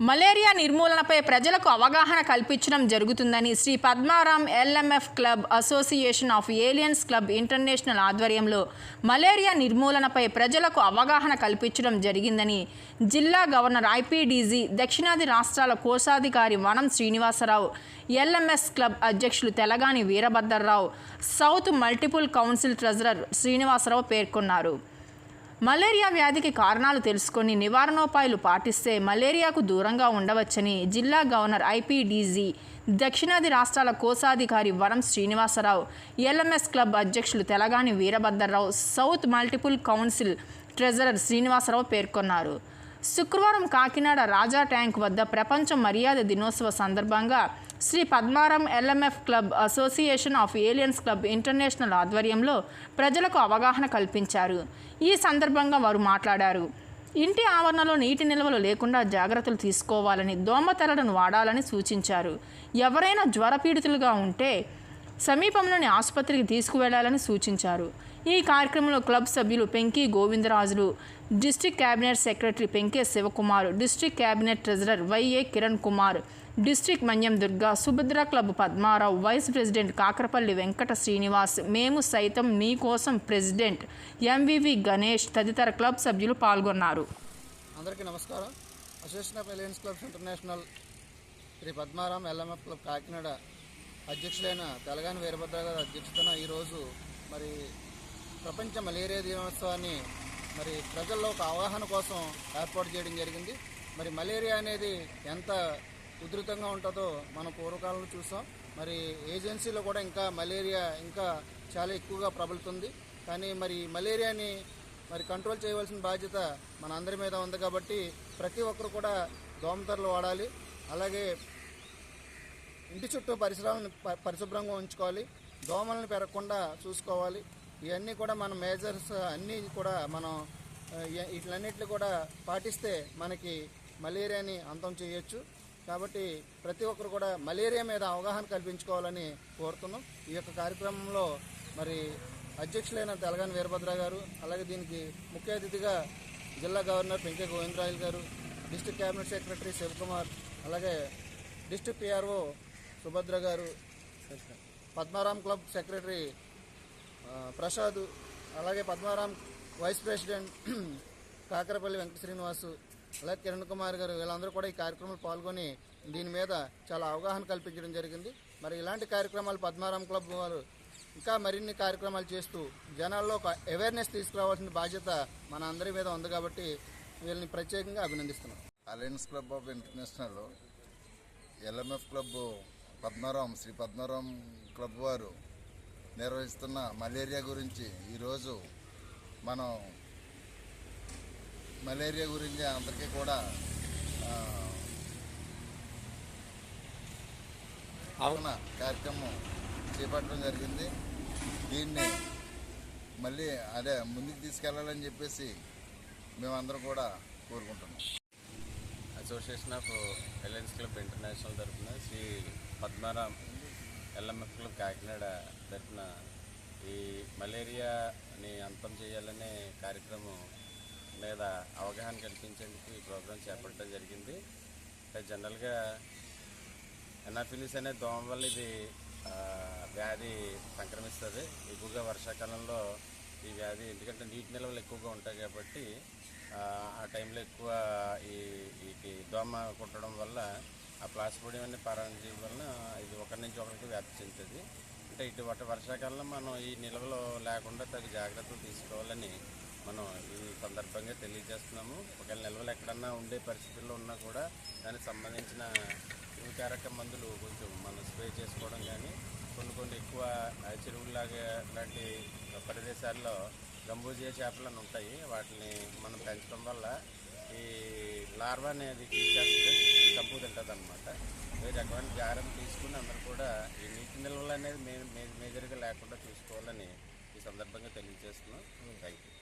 Malaria నిర్మూలనపై ప్రజలకు అవగాహన కల్పించడం జరుగుతుందని Shri Padmaram LMF Club Association of Alliance Club International ఆధ్వర్యంలో మలేరియా నిర్మూలనపై ప్రజలకు అవగాహన కల్పించడం జరిగిందని జిల్లా గవర్నర్ ఐపీడీజీ దక్షిణాది రాష్ట్రాల కోశాధికారి వనం శ్రీనివాసరావు ఎల్ఎంఎస్ క్లబ్ అధ్యక్షులు Telagani Veerabhadrarao South Multiple Council treasurer Srinivasarao పేర్కొన్నారు. మలేరియా వ్యాధికి కారణాలు తెలుసుకొని నివారణోపాయాలు పాటిస్తే మలేరియాకు దూరంగా ఉండవచ్చని జిల్లా గవర్నర్ ఐపీడీజీ దక్షిణాది రాష్ట్రాల కోశాధికారి వరం శ్రీనివాసరావు ఎల్ఎంఎస్ క్లబ్ అధ్యక్షులు Telagani Veerabhadrarao South Multiple Council treasurer Srinivasarao పేర్కొన్నారు. శుక్రవారం కాకినాడ రాజా ట్యాంక్ వద్ద ప్రపంచ మర్యాద దినోత్సవ సందర్భంగా Shri Padmaram LMF Club Association of Alliance Club International ఆధ్వర్యంలో ప్రజలకు అవగాహన కల్పించారు. ఈ సందర్భంగా వారు మాట్లాడారు. ఇంటి ఆవరణలో నీటి నిల్వలు లేకుండా జాగ్రత్తలు తీసుకోవాలని దోమతెరలను వాడాలని సూచించారు. ఎవరైనా జ్వరపీడితులుగా ఉంటే సమీపంలోని ఆసుపత్రికి తీసుకువెళ్ళాలని సూచించారు. ఈ కార్యక్రమంలో క్లబ్ సభ్యులు Penki Govindarajulu district cabinet secretary Penke Sivakumar district cabinet treasurer YA Kiran Kumar district Manyam Durga Subhadra club Padmarao vice president Kakarapalli Venkata Srinivas మేము సైతం మీకోసం ప్రెసిడెంట్ ఎంవివి గణేష్ తదితర క్లబ్ సభ్యులు పాల్గొన్నారు. అందరికీ నమస్కారం. Association of lions clubs international Shri Padmaram LMF club Kakinada అధ్యక్షులైన Telangana Veerabhadra గారి అధ్యక్షతన ఈరోజు మరి ప్రపంచ మలేరియా దినోత్సవాన్ని మరి ప్రజల్లో ఒక అవగాహన కోసం ఏర్పాటు చేయడం జరిగింది. మరి మలేరియా అనేది ఎంత ఉధృతంగా ఉంటుందో మనం పూర్వకాలంలో చూసాం. మరి ఏజెన్సీలో కూడా ఇంకా మలేరియా ఇంకా చాలా ఎక్కువగా ప్రబలుతుంది. కానీ మరి మలేరియాని మరి కంట్రోల్ చేయవలసిన బాధ్యత మన అందరి మీద ఉంది కాబట్టి ప్రతి ఒక్కరు కూడా దోమతరలు వాడాలి. అలాగే ఇంటి చుట్టూ పరిసరాలను ప- పరిశుభ్రంగా ఉంచుకోవాలి. దోమలను పెరగకుండా చూసుకోవాలి. ఇవన్నీ కూడా మన మేజర్స్ అన్నీ కూడా మనం ఆ, వీటిలన్నిటిని కూడా పాటిస్తే మనకి మలేరియాని అంతం చేయొచ్చు. కాబట్టి ప్రతి ఒక్కరు కూడా మలేరియా మీద అవగాహన కల్పించుకోవాలని కోరుతున్నాం. ఈ యొక్క కార్యక్రమంలో మరి అధ్యక్షులైన తెలంగాణ వీరభద్ర గారు అలాగే దీనికి ముఖ్య అతిథిగా జిల్లా గవర్నర్ వెంకయ్య గోవిందరాయలు గారు డిస్టిక్ క్యాబినెట్ సెక్రటరీ శివకుమార్ అలాగే డిస్టిక్ పిఆర్ఓ సుభద్ర గారు పద్మారాం క్లబ్ సెక్రటరీ ప్రసాద్ అలాగే పద్మారాం వైస్ ప్రెసిడెంట్ కాకరపల్లి వెంకట శ్రీనివాసు అలాగే కిరణ్ కుమార్ గారు వీళ్ళందరూ కూడా ఈ కార్యక్రమంలో పాల్గొని దీని మీద చాలా అవగాహన కల్పించడం జరిగింది. మరి ఇలాంటి కార్యక్రమాలు పద్మారాం క్లబ్ వారు ఇంకా మరిన్ని కార్యక్రమాలు చేస్తూ జనాల్లో ఒక అవేర్నెస్ తీసుకురావాల్సిన బాధ్యత మన అందరి మీద ఉంది కాబట్టి వీళ్ళని ప్రత్యేకంగా అభినందిస్తున్నాం. Alliance Club of International LMF Club Padmaram Shri Padmaram Club వారు నిర్వహిస్తున్న మలేరియా గురించి ఈరోజు మనం మలేరియా గురించి అందరికీ కూడా అవున కార్యక్రమం చేపట్టడం జరిగింది. దీన్ని మళ్ళీ అదే ముందుకు తీసుకెళ్ళాలని చెప్పేసి మేమందరం కూడా కోరుకుంటున్నాం. Association of Alliance Club International తరఫున శ్రీ పద్మారాం ఎల్ఎంఎఫ్ క్లబ్ కాకినాడ తరఫున ఈ మలేరియాని అంతం చేయాలనే కార్యక్రమం మీద అవగాహన కల్పించేందుకు ఈ ప్రోగ్రాం చేపట్టడం జరిగింది. జనరల్గా ఎనాఫిలిస్ అనే దోమ వల్ల ఇది వ్యాధి సంక్రమిస్తుంది. ఎక్కువగా వర్షాకాలంలో ఈ వ్యాధి ఎందుకంటే నీటి నిల్వలు ఎక్కువగా ఉంటాయి కాబట్టి ఆ, ఆ టైంలో ఎక్కువ ఈ ఈ దోమ కుట్టడం వల్ల ఆ ప్లాస్మోడియం అనే పరాణజీవి వలన ఇది ఒకరి నుంచి ఒకరికి వ్యాప్తి చెందుతుంది. అంటే ఇటువంటి వర్షాకాలంలో మనం ఈ నిల్వలు లేకుండా తగు జాగ్రత్తలు తీసుకోవాలని మనం ఈ సందర్భంగా తెలియజేస్తున్నాము. ఒకవేళ నిల్వలు ఎక్కడన్నా ఉండే పరిస్థితుల్లో ఉన్నా కూడా దానికి సంబంధించిన క్రిమికారక మందులు కొంచెం మనం స్ప్రే చేసుకోవడం కానీ కొన్ని కొన్ని ఎక్కువ ఆ, చెరువుల్లాగా లాంటి ప్రదేశాల్లో గంబూజియా చేపలు ఉంటాయి. వాటిని మనం పెంచడం వల్ల ఈ లార్వా అనేది తీసేస్తే చంపు తింటుంది అనమాట ఈ రకమైన జాగ్రత్త తీసుకుని అందరూ కూడా ఈ నీటి నిల్వలు అనేది మే- మేజర్గా లేకుండా చూసుకోవాలని ఈ సందర్భంగా తెలియజేస్తున్నాం. Thank you